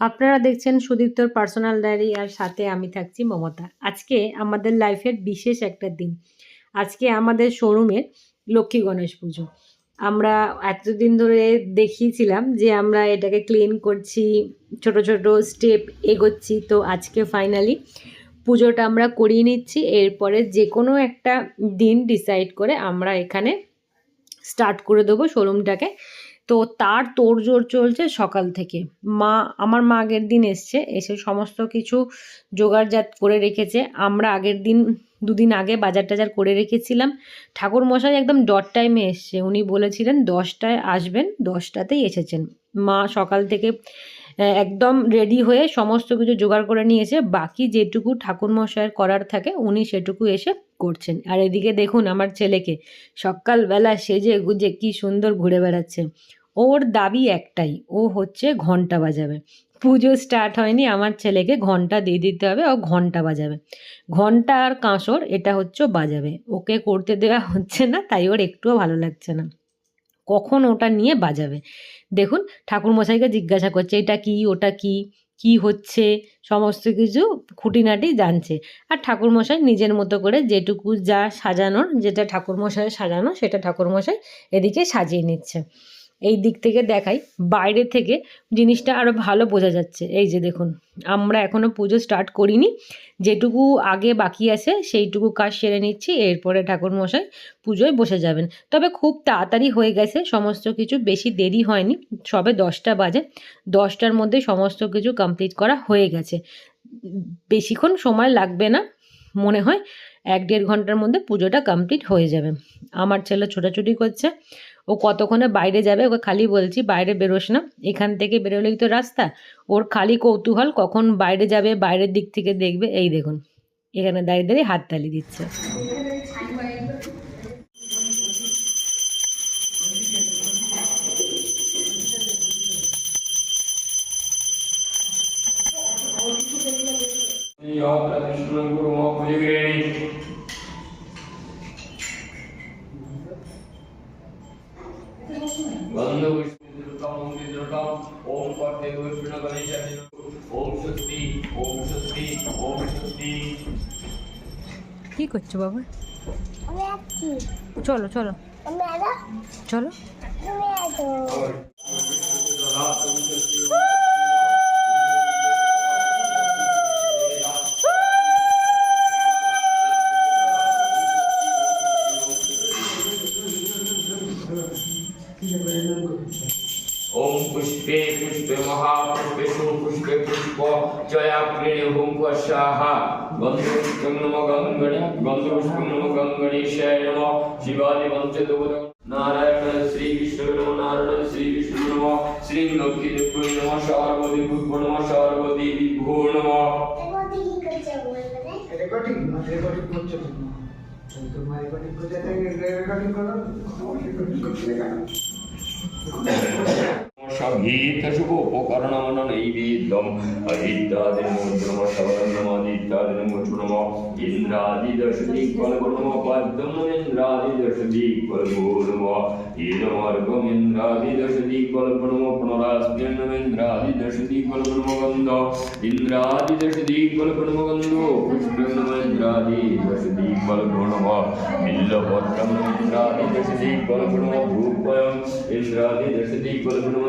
আপনারা দেখছেন সুদীপ্তর personal diary আর সাথে আমি থাকছি মমতা। আজকে আমাদের লাইফের বিশেষ একটা দিন। আজকে আমাদের শোরুমের লক্ষ্মী গণেশ পুজো। আমরা এতদিন ধরে দেখিয়েছিলাম যে আমরা এটাকে ক্লিন করছি, ছোট ছোট স্টেপ এগোচ্ছি। তো আজকে ফাইনালি পুজোটা আমরা করিয়ে নিচ্ছি। এরপরে যে কোনো একটা দিন ডিসাইড করে আমরা এখানে স্টার্ট করে দেবো শোরুমটাকে। তো তার তোড়জোড় চলছে সকাল থেকে। মা, আমার মা আগের দিন এসছে, এসে সমস্ত কিছু জোগাড়জাত করে রেখেছে। আমরা আগের দিন, দুদিন আগে বাজার টাজার করে রেখেছিলাম। ঠাকুর মশাই একদম ডট টাইমে এসছে। উনি বলেছিলেন দশটায় আসবেন, দশটাতেই এসেছেন। মা সকাল থেকে একদম রেডি হয়ে সমস্ত কিছু জোগাড় করে নিয়েছে। বাকি যেটুকু ঠাকুর মশাইয়ের করার থাকে, উনি সেটুকু এসে করছেন। আর এদিকে দেখুন আমার ছেলেকে, সকালবেলা সেজে গুজে কি সুন্দর ঘুরে বেড়াচ্ছে। ওর দাবি একটাই, ও হচ্ছে ঘণ্টা বাজাবে। পুজো স্টার্ট হয়নি, আমার ছেলেকে ঘণ্টা দিয়ে দিতে হবে, ও ঘণ্টা বাজাবে। ঘণ্টা আর কাঁসর, এটা হচ্ছে বাজাবে। ওকে করতে দেওয়া হচ্ছে না, তাই ওর একটুও ভালো লাগছে না। কখন ওটা নিয়ে বাজাবে? দেখুন, ঠাকুরমশাইকে জিজ্ঞাসা করছে, এটা কি? ওটা কি? কি হচ্ছে, সমস্ত কিছু খুঁটিনাটি জানছে। আর ঠাকুরমশাই নিজের মতো করে যেটুকু যা সাজানোর, যেটা ঠাকুরমশাই সাজানো, সেটা ঠাকুরমশাই এদিকে সাজিয়ে নিচ্ছে। এই দিক থেকে দেখাই, বাইরে থেকে জিনিসটা আরও ভালো বোঝা যাচ্ছে। এই যে দেখুন, আমরা এখনও পুজো স্টার্ট করিনি, যেটুকু আগে বাকি আছে সেইটুকু কাজ সেরে নিচ্ছি, এরপরে ঠাকুরমশাই পুজোয় বসে যাবেন। তবে খুব তাড়াতাড়ি হয়ে গেছে, সমস্ত কিছু বেশি দেরি হয়নি, সবে দশটা বাজে, দশটার মধ্যে সমস্ত কিছু কমপ্লিট করা হয়ে গেছে। বেশিক্ষণ সময় লাগবে না, মনে হয় এক দেড় ঘণ্টার মধ্যে পুজোটা কমপ্লিট হয়ে যাবে। আমার ছেলে ছোটাছুটি করছে, ও কতক্ষণে বাইরে যাবে ওকে খালি বলছি বাইরে বেরোস না, এখান থেকে বেরোলেই তো রাস্তা, ওর খালি কৌতূহল কখন বাইরে যাবে, বাইরের দিক থেকে দেখবে, এই দেখুন, এখানে দাঁড়িয়ে দাঁড়িয়ে হাততালি দিচ্ছে। বন্ধুপুষ্পিতম বিদ্রুতম ওম কর্তে গোষ্ণ গণেশায় ওম স্বস্তি ওম স্বস্তি ওম স্বস্তি কি করছ বাবা চলো চলো চলো নম গঙ্গণেশায় নম শিবাদি পঞ্চদৌর নারায়ণ শ্রী বিষ্ণু নম নারায়ণ শ্রী বিষ্ণু নম শ্রী লক্ষ্মী দেবী নম সারবতী ভূ নম সারবতী বিভূ নম এবার কি করছে বলবে না রেকর্ডিং রেকর্ডিং করছ তুমি তোমার রেকর্ডিং করতে রেকর্ডিং করো রেকর্ডিং করতে ஷகீதசுகோபகரணவனநைவேதம் அஹித்தாதினமோச்சுனமாதித்தாதினமோச்சுனமோ இந்திராதிதசதிக்வல்குணமோ பத்தம் இந்திராதிதசதிக்வல்குணமோ ஈரமார்க்கம் இந்திராதிதசதிக்வல்குணமோ புனராஸ்மியன்னவேந்திராதிதசதிக்வல்குணமோ கந்தோ இந்திராதிதசதிக்வல்குணமோ கந்தோ புஷ்பியன்னவேந்திராதிதசதிக்வல்குணமோ மில்லபோத்ரம் இந்திராதிதசதிக்வல்குணமோ ரூபயம் இந்திராதிதசதிக்வல்குணமோ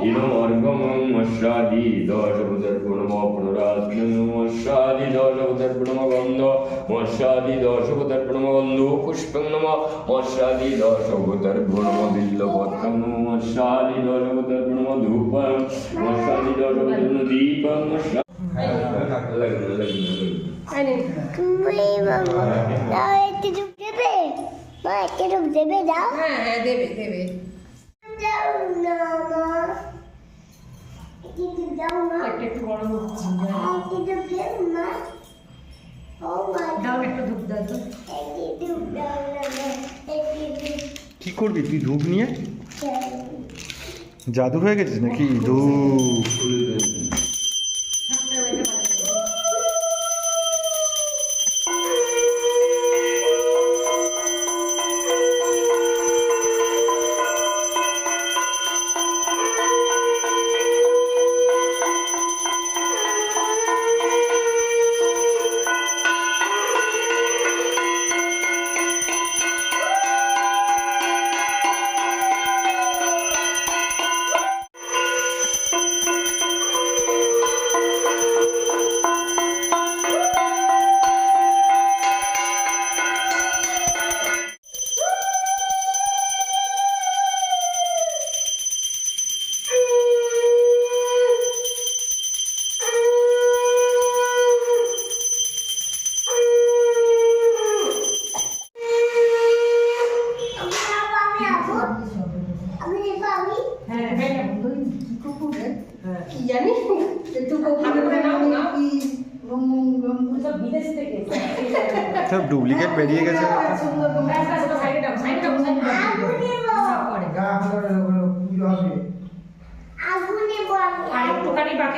গন্ধ ইন্দ্রাদি দশ দিকলগুণম গন্ধ পুষ্পম ইন্দ্রাদি দশ দিকলগুণম বিল্লপত্রম ইন্দ্রাদি দশ দিকলগুণম ধূপয়ম ইন্দ্রাদি দশ দিকলগুণম দীপম ইন্দ্রাদি দশ দিকলগুণম সংগীত শুভ উপকরণম নৈবেদ্যম ইন্দ্রাদি দশ দিকলগুণম সবদম ইন্দ্রাদি দশ দিকলগুণম ওম মর্ষাদি দশবদর্গুণম পদ্মম নম মর্ষাদি দশবদর্গুণম ইদম অর্ঘম ইদম অর্ঘম মর্ষাদি দশবদর্গুণম পুনরাস্মিন মর্ষাদি দশবদর্গুণম গন্ধ পুষ্পং নম মর্ষাদি দশবদর্গুণম বিল্লপত্রম নম তুমি বাবা দাও একটু ডুব দেবে মা একটু দেবে দাও হ্যাঁ হ্যাঁ দেবে দেবে দাও না মা একটু ডুব দাও না একটা একটু বড় হচ্ছে একটু ডুব দেও ও মা দাও একটা দুধ দাও তো একটু ডুব দাও না একটু কি করবি তুই ধূপ নিয়ে? জাদু হয়ে গেছিস নাকি? ধূপ।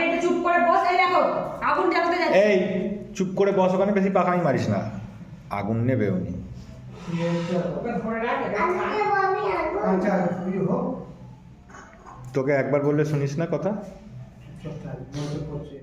একটু চুপ করে বস এই চুপ করে বস ওখানে বেশি পাখামি মারিস না আগুন নেবে উনি। আচ্ছা তোকে একবার বললে শুনিস না কথা সব তাই মজা করছে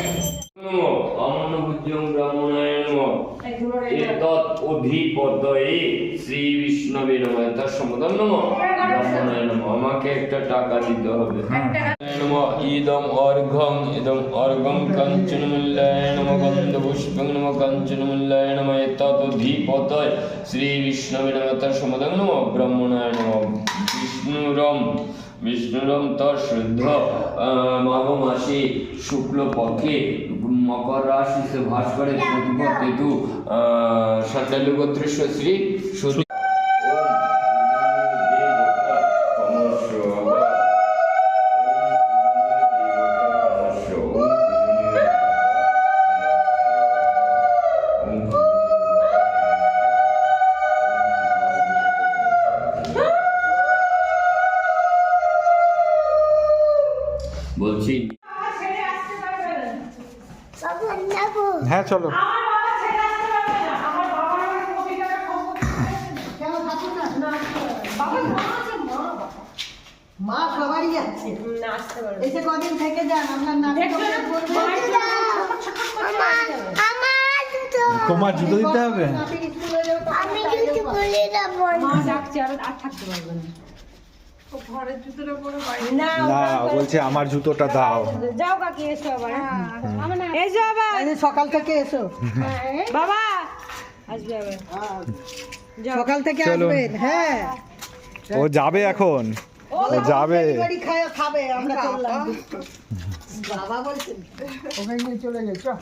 নমো এতৎ শ্রী বিষ্ণবে নমঃ। তৎসমদম নমঃ ব্রাহ্মণায় নমঃ। আমাকে একটা টাকা দিতে হবে। নমঃ। ইদম অর্ঘং ইদম অর্ঘং কাঞ্চন মূল্যায় নমঃ। গন্ধ পুষ্পং নমঃ। কাঞ্চন মূল্যায় নমঃ। এতৎ অধিপতয় শ্রী বিষ্ণবে নমঃ। তৎসমদম নমঃ ব্রাহ্মণায় নমঃ। বিষ্ণুরম বিষ্ণুরম তর শুদ্ধ মাঘ মাসে শুক্ল পক্ষে মকর রাশিতে ভাস করে প্রতিপদ কেতু সন্ডালু হ্যাঁ চলো মা সবারই যাচ্ছে এসে কদিন থেকে যান আপনার। তোমার জুতো দিতে হবে? আমি জুতো খুলে যাব মা ডাকছে আর আর থাকতে পারবে না ঘরের জুতোটা পরে বাড়ি না না বলছে আমার জুতোটা দাও। যাও কাকি এসো আবার এসো আবার। সকাল থেকে এসো। বাবা আসবে আবার। সকাল থেকে আসবেন হ্যাঁ। ও যাবে এখন? ও যাবে। খাবে আমরা চললাম। বাবা বলছেন ওখানে চলে গেছো